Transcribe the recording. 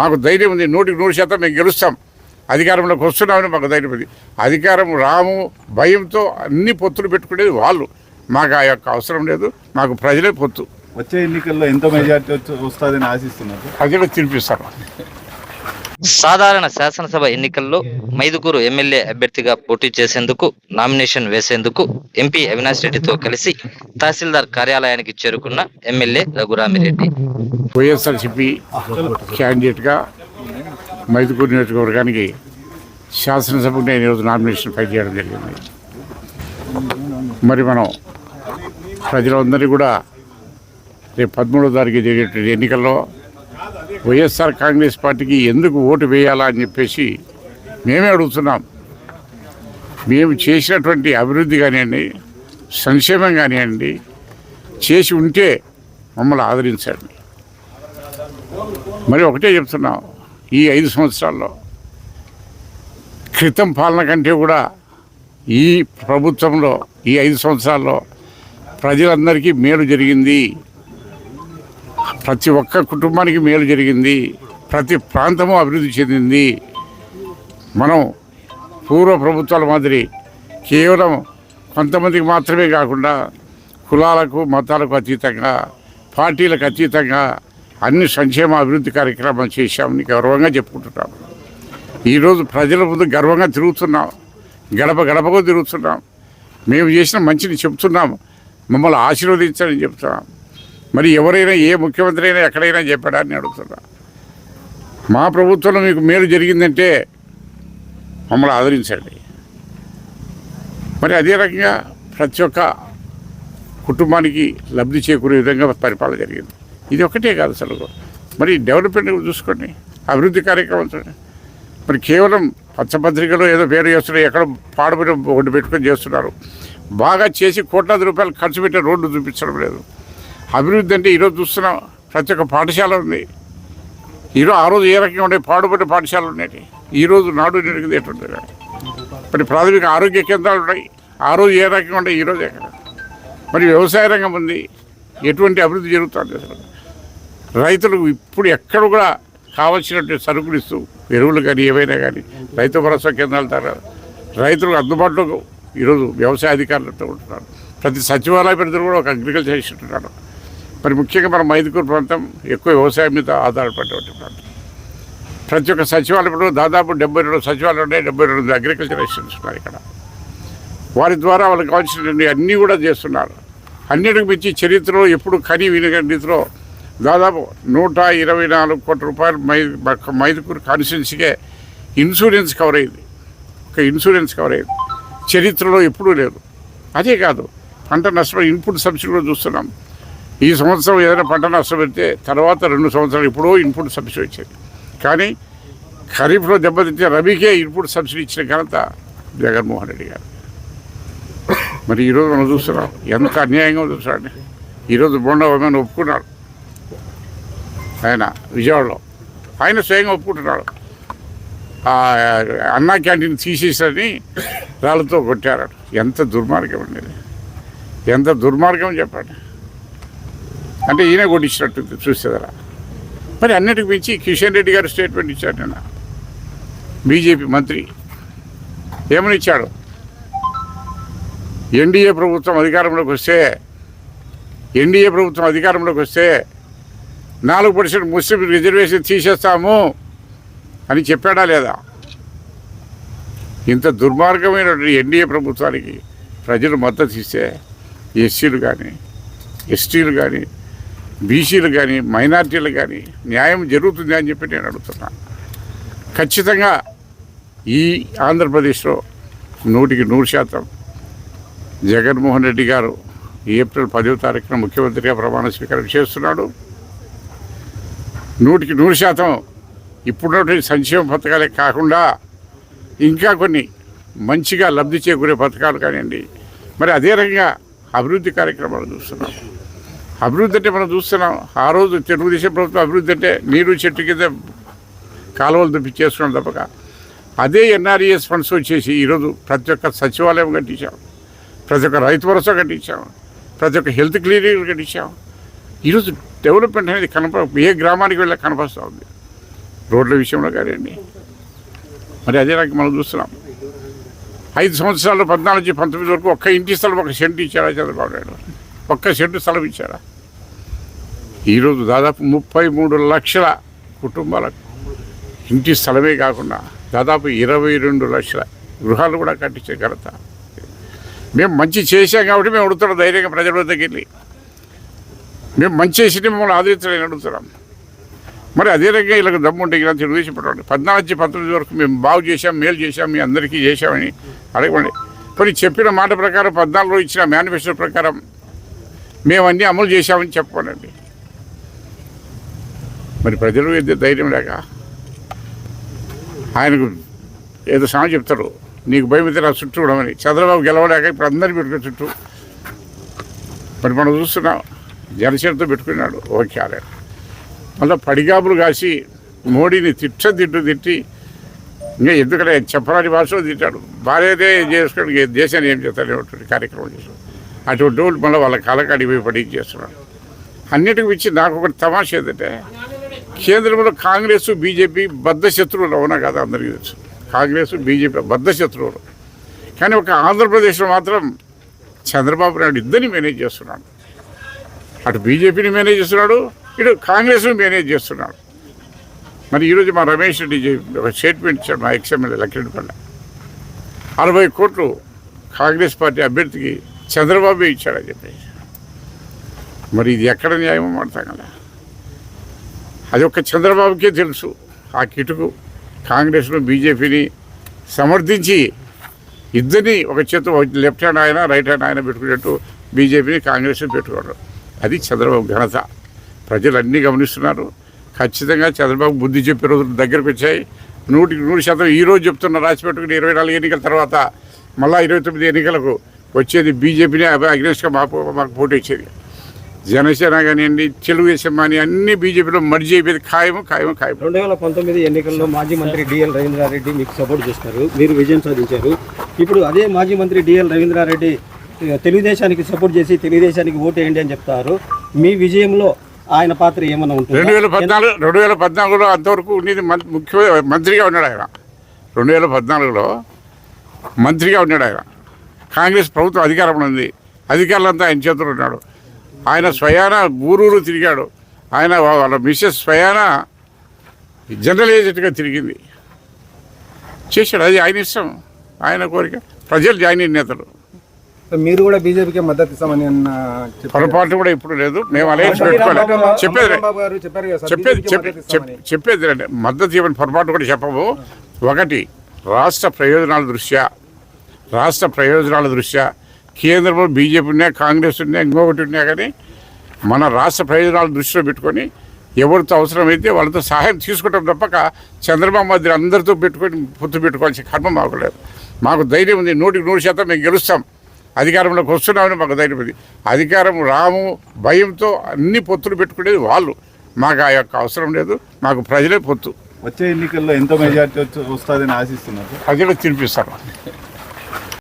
మాకు ధైర్యం ఉంది. నూటికి నూరు శాతం మేము గెలుస్తాం. అధికారంలోకి వస్తున్నామని మాకు ధైర్యం ఉంది. అధికారం రాము భయంతో అన్ని పొత్తులు పెట్టుకునేది వాళ్ళు. మాకు ఆ యొక్క అవసరం లేదు. మాకు ప్రజలే పొత్తు. వచ్చే ఎన్నికల్లో ఎంత మెజార్టీ వస్తుందని ఆశిస్తున్నారు? ప్రజలు తినిపిస్తారు సాధారణ శాసనసభ ఎన్నికల్లో మైదుకూరు ఎమ్మెల్యే అభ్యర్థిగా పోటీ చేసేందుకు నామినేషన్ వేసేందుకు ఎంపీ అవినాష్ రెడ్డితో కలిసి తహసీల్దార్ కార్యాలయానికి చేరుకున్న ఎమ్మెల్యే రఘురామిరెడ్డి. వైఎస్ఆర్సిపి క్యాండిడేట్గా మైదుకూరు నియోజకవర్గానికి శాసనసభకు నేను ఈరోజు నామినేషన్ ఫైల్ చేయడం జరిగింది. మరి మనం ప్రజలందరినీ కూడా రేపు పదమూడో తారీఖు జరిగేటువంటి ఎన్నికల్లో వైఎస్ఆర్ కాంగ్రెస్ పార్టీకి ఎందుకు ఓటు వేయాలా అని చెప్పేసి మేమే అడుగుతున్నాం. మేము చేసినటువంటి అభివృద్ధి కానివ్వండి సంక్షేమం కానివ్వండి చేసి ఉంటే మమ్మల్ని ఆదరించండి. మరి ఒకటే చెప్తున్నాం ఈ ఐదు సంవత్సరాల్లో క్రితం పాలన కంటే కూడా ఈ ప్రభుత్వంలో ఈ ఐదు సంవత్సరాల్లో ప్రజలందరికీ మేలు జరిగింది. ప్రతి ఒక్క కుటుంబానికి మేలు జరిగింది. ప్రతి ప్రాంతము అభివృద్ధి చెందింది. మనం పూర్వ ప్రభుత్వాల మాదిరి కేవలం కొంతమందికి మాత్రమే కాకుండా కులాలకు మతాలకు అతీతంగా పార్టీలకు అతీతంగా అన్ని సంక్షేమ అభివృద్ధి కార్యక్రమాలు చేశామని గర్వంగా చెప్పుకుంటున్నాం. ఈరోజు ప్రజల ముందు గర్వంగా తిరుగుతున్నాం. గడప గడపగా తిరుగుతున్నాం. మేము చేసిన మంచిని చెప్తున్నాం. మమ్మల్ని ఆశీర్వదించాలని చెప్తున్నాం. మరి ఎవరైనా ఏ ముఖ్యమంత్రి అయినా ఎక్కడైనా చెప్పాడా అని అడుగుతున్నా. మా ప్రభుత్వంలో మీకు మేలు జరిగిందంటే మమ్మల్ని ఆదరించండి. మరి అదే రకంగా ప్రతి ఒక్క కుటుంబానికి లబ్ధి చేకూరే విధంగా పరిపాలన జరిగింది. ఇది ఒకటే కాదు అసలు. మరి డెవలప్మెంట్ చూసుకోండి. అభివృద్ధి కార్యక్రమం చూడండి. మరి కేవలం పచ్చపత్రికలో ఏదో పేరు చేస్తున్నారు ఎక్కడ పాడుబడి ఒడ్డు పెట్టుకొని చేస్తున్నారు. బాగా చేసి కోట్లాది రూపాయలు ఖర్చు పెట్టే రోడ్డు చూపించడం లేదు. అభివృద్ధి అంటే ఈరోజు చూస్తున్నాం ప్రతి ఒక్క పాఠశాల ఉంది. ఈరోజు ఆ రోజు ఏ రకంగా ఉండే పాడుపడే పాఠశాలలు ఉన్నాయి? ఈరోజు నాడు నేడుగుది ఎటువంటి మరి ప్రాథమిక ఆరోగ్య కేంద్రాలు ఉన్నాయి. ఆ రోజు ఏ రకంగా ఉండే? ఈరోజు ఎక్కడ? మరి వ్యవసాయ రంగం ఉంది. ఎటువంటి అభివృద్ధి జరుగుతుంది అసలు? రైతులకు ఇప్పుడు ఎక్కడ కూడా కావాల్సినటువంటి సరుకులు ఇస్తూ ఎరువులు కానీ ఏవైనా కానీ రైతు భరోసా కేంద్రాల ద్వారా రైతులకు అందుబాటులో ఈరోజు వ్యవసాయ అధికారులతో ఉంటున్నారు. ప్రతి సచివాలయ పరిధిలో కూడా ఒక అగ్రికల్చర్ ఉంటున్నాడు మరి ముఖ్యంగా మన మైదుకూరు ప్రాంతం ఎక్కువ వ్యవసాయం మీద ఆధారపడేటువంటి ప్రాంతం. ప్రతి ఒక్క సచివాలయంలో దాదాపు డెబ్బై రెండు సచివాలయాలు ఉన్నాయి డెబ్బై రెండు అగ్రికల్చర్ అసిస్టెంట్స్ ఉన్నారు ఇక్కడ. వారి ద్వారా వాళ్ళకి కావాల్సినటువంటి అన్నీ కూడా చేస్తున్నారు. అన్నిటికి మించి చరిత్రలో ఎప్పుడు కనీ వినగని రీతిలో దాదాపు నూట ఇరవై నాలుగు కోట్ల రూపాయలు మై మైదుకూరు కాన్స్టిట్యున్సీకే ఇన్సూరెన్స్ కవర్ అయింది. ఒక ఇన్సూరెన్స్ కవర్ అయింది. చరిత్రలో ఎప్పుడూ లేదు. అదే కాదు పంట నష్టం ఇన్పుట్ సబ్సిడీ కూడా చూస్తున్నాం. ఈ సంవత్సరం ఏదైనా పంట నష్టం పెడితే తర్వాత రెండు సంవత్సరాలు ఎప్పుడో ఇన్పుట్ సబ్సిడీ వచ్చేది. కానీ ఖరీఫ్లో దెబ్బతింటే రబీకే ఇన్పుట్ సబ్సిడీ ఇచ్చిన ఘనత జగన్మోహన్ రెడ్డి గారు. మరి ఈరోజు మనం చూస్తున్నాం ఎంత అన్యాయంగా ఉందో ఈరోజు బొండ ఒప్పుకున్నాడు. ఆయన విజయవాడలో. ఆయన స్వయంగా ఒప్పుకుంటున్నాడు. ఆ అన్నా క్యాంటీన్ తీసేసని రాళ్ళతో కొట్టారు ఎంత దుర్మార్గం అండి ఎంత దుర్మార్గం చెప్పండి. అంటే ఈయన కొట్టించినట్టు చూసేదరా. మరి అన్నిటికి మించి కిషన్ రెడ్డి గారు స్టేట్మెంట్ ఇచ్చాడు నిన్న. బీజేపీ మంత్రి ఏమని ఇచ్చాడు? ఎన్డీఏ ప్రభుత్వం అధికారంలోకి వస్తే ఎన్డీఏ ప్రభుత్వం అధికారంలోకి వస్తే నాలుగు పర్సెంట్ ముస్లిం రిజర్వేషన్ తీసేస్తాము అని చెప్పాడా లేదా? ఇంత దుర్మార్గమైనటువంటి ఎన్డీఏ ప్రభుత్వానికి ప్రజలు మద్దతు ఇస్తే ఎస్సీలు కానీ ఎస్టీలు కానీ బీసీలు కానీ మైనార్టీలు కానీ న్యాయం జరుగుతుంది అని చెప్పి నేను అడుగుతున్నాను ఖచ్చితంగా ఈ ఆంధ్రప్రదేశ్లో నూటికి నూరు శాతం జగన్మోహన్ రెడ్డి గారు ఏప్రిల్ పదో తారీఖున ముఖ్యమంత్రిగా ప్రమాణ స్వీకారం చేస్తున్నాడు. నూటికి నూరు శాతం ఇప్పుడున్నటువంటి సంక్షేమ పథకాలే కాకుండా ఇంకా కొన్ని మంచిగా లబ్ధి చేకూరే పథకాలు కానివ్వండి. మరి అదే రకంగా అభివృద్ధి కార్యక్రమాలు చూస్తున్నాం. అభివృద్ధి అంటే మనం చూస్తున్నాం ఆ రోజు తెలుగుదేశం ప్రభుత్వం అభివృద్ధి అంటే నీరు చెట్టు కింద కాలువలు తెప్పించేస్తున్నాం తప్పక. అదే ఎన్ఆర్ఈఎస్ ఫండ్స్ వచ్చేసి ఈరోజు ప్రతి ఒక్క సచివాలయం కట్టించాం. ప్రతి ఒక్క రైతు భరోసా కట్టించాం. ప్రతి ఒక్క హెల్త్ క్లినిక్ కట్టించాం. ఈరోజు డెవలప్మెంట్ అనేది కనప ఏ గ్రామానికి వెళ్ళి కనపరుస్తూ ఉంది రోడ్ల విషయంలో కానివ్వండి. మరి అదే రకంగా మనం చూస్తున్నాం. ఐదు సంవత్సరాలు పద్నాలుగు నుంచి పంతొమ్మిది వరకు ఒక్క ఇంటి స్థలం ఒక సెంటు ఇచ్చారా చంద్రబాబు నాయుడు ఒక్క సెంటు స్థలం ఇచ్చారా? ఈరోజు దాదాపు ముప్పై మూడు లక్షల కుటుంబాలకు ఇంటి స్థలమే కాకుండా దాదాపు ఇరవై రెండు లక్షల గృహాలు కూడా కట్టించే ఘనత. మేము మంచి చేశాం కాబట్టి మేము ఉడుతున్న ధైర్యంగా ప్రజల దగ్గరికి వెళ్ళి మేము మంచి చేసి మమ్మల్ని ఆదరించలేని అడుగుతున్నాం మరి అదే రకంగా ఇలా దమ్ముంటే ఇలా తెలుగుదేశం పెట్టండి. పద్నాలుగు పంతొమ్మిది వరకు మేము బాగు చేశాం మేలు చేశాం మీ అందరికీ చేశామని అడగండి. మరి చెప్పిన మాట ప్రకారం పద్నాలుగులో ఇచ్చిన మేనిఫెస్టో ప్రకారం మేము అన్నీ అమలు చేశామని చెప్పండి మరి ప్రజలు ఏదో ధైర్యం లేక ఆయనకు ఏదో సామెత చెప్తారు. నీకు భయం అయితే నా చుట్టూ ఉండమని. చంద్రబాబు గెలవలేక ఇప్పుడు అందరినీ పెట్టుకుని చుట్టూ. మరి మనం చూస్తున్నాం. జనసేనతో పెట్టుకున్నాడు ఓకే అరే. మళ్ళీ పడిగాపులు కాసి మోడీని తిట్ట తిట్టు తిట్టి ఇంకా ఎందుకంటే చెప్పరాని భాషలో తిట్టాడు. భార్యదే చేసుకుని దేశాన్ని ఏం చేస్తాడు కార్యక్రమం చేస్తాడు. అటువంటి వాళ్ళు మళ్ళీ వాళ్ళ కాలకాడి పోయి పడి చేస్తున్నాడు. అన్నిటికి మించి నాకు ఒకటి తమాష ఏంటంటే కేంద్రంలో కాంగ్రెస్ బీజేపీ బద్ధ శత్రువులు అవునా కదా అందరికీ తెలుసు. కాంగ్రెస్ బీజేపీ బద్ధ శత్రువులు. కానీ ఒక ఆంధ్రప్రదేశ్లో మాత్రం చంద్రబాబు నాయుడు ఇద్దరిని మేనేజ్ చేస్తున్నాడు. అటు బీజేపీని మేనేజ్ చేస్తున్నాడు ఇటు కాంగ్రెస్ను మేనేజ్ చేస్తున్నాడు. మరి ఈరోజు మా రమేష్ రెడ్డి ఒక స్టేట్మెంట్ ఇచ్చాడు మా ఎక్స్ఎమ్మెల్యే లక్ష్మీపల్లి అరవై కోట్లు కాంగ్రెస్ పార్టీ అభ్యర్థికి చంద్రబాబు ఇచ్చాడని చెప్పేసి. మరి ఇది ఎక్కడ న్యాయమో మాడతాం కదా అది ఒక్క చంద్రబాబుకే తెలుసు. ఆ కిటుకు కాంగ్రెస్ను బీజేపీని సమర్థించి ఇద్దరిని ఒక చేత లెఫ్ట్ హ్యాండ్ ఆయన రైట్ హ్యాండ్ ఆయన పెట్టుకునేట్టు బీజేపీని కాంగ్రెస్ని పెట్టుకోవడం. అది చంద్రబాబు ఘనత. ప్రజలన్నీ గమనిస్తున్నారు. ఖచ్చితంగా చంద్రబాబు బుద్ధి చెప్పే రోజులు దగ్గరకు వచ్చాయి. నూటికి నూరు శాతం ఈరోజు చెప్తున్న రాసి పెట్టుకుని ఇరవై నాలుగు ఎన్నికల తర్వాత మళ్ళా ఇరవై తొమ్మిది ఎన్నికలకు వచ్చేది బీజేపీనే అగ్నేష్గా మాకు మాకు పోటీ ఇచ్చేది జనసేన కానివ్వండి తెలుగుదేశం కానీ అన్ని బీజేపీలో మర్జీ అయిపోయింది ఖాయము ఖాయము ఖాయం రెండు వేల పంతొమ్మిది ఎన్నికల్లో మాజీ మంత్రి డిఎల్ రవీంద్రారెడ్డి మీకు సపోర్ట్ చేస్తారు మీరు విజయం సాధించారు. ఇప్పుడు అదే మాజీ మంత్రి డిఎల్ రవీంద్రారెడ్డి తెలుగుదేశానికి సపోర్ట్ చేసి తెలుగుదేశానికి ఓటు వేయండి అని చెప్తారు. మీ విజయంలో ఆయన పాత్ర ఏమైనా రెండు వేల పద్నాలుగు రెండు వేల పద్నాలుగులో అంతవరకు ఉండేది ముఖ్య మంత్రిగా ఉన్నాడు ఆయన. రెండు వేల పద్నాలుగులో మంత్రిగా ఉన్నాడు ఆయన. కాంగ్రెస్ ప్రభుత్వం అధికారంలో ఉంది. అధికారులంతా ఆయన చేతులు ఉన్నాడు. ఆయన స్వయాన ఊరూరు తిరిగాడు. ఆయన వాళ్ళ మిస్సెస్ స్వయాన జనరల్ ఏజెంట్గా తిరిగింది. చేశాడు. అది ఆయన ఇష్టం. ఆయన కోరిక. ప్రజలు జాయిన్ అయిన నేతలు. మీరు కూడా బీజేపీకి మద్దతు ఇస్తామని అన్న. పొరపాటు కూడా ఇప్పుడు లేదు. మేము అలయన్స్ చంద్రబాబు- చెప్పేది చెప్పేది. చెప్పేది రండి. మద్దతు ఇవ్వని పొరపాటు కూడా చెప్పము. ఒకటి రాష్ట్ర ప్రయోజనాల దృష్ట్యా రాష్ట్ర ప్రయోజనాల దృష్ట్యా కేంద్రంలో బీజేపీ ఉన్నా కాంగ్రెస్ ఉన్నా ఇంకొకటి ఉన్నా కానీ మన రాష్ట్ర ప్రయోజనాల దృష్టిలో పెట్టుకొని ఎవరితో అవసరమైతే వాళ్ళతో సహాయం తీసుకుంటాం తప్పక చంద్రబాబు మధ్య అందరితో పెట్టుకొని పొత్తు పెట్టుకోవాల్సిన కర్మ మాకు లేదు. మాకు ధైర్యం ఉంది. నూటికి నూరు శాతం మేము గెలుస్తాం. అధికారంలోకి వస్తున్నామని మాకు ధైర్యం ఉంది అధికారం రాము భయంతో అన్ని పొత్తులు పెట్టుకునేది వాళ్ళు. మాకు ఆ యొక్క అవసరం లేదు మాకు ప్రజలే పొత్తు. వచ్చే ఎన్నికల్లో ఎంత మెజార్టీ వచ్చి వస్తుందని ఆశిస్తున్నారు? ప్రజలు తినిపిస్తారు.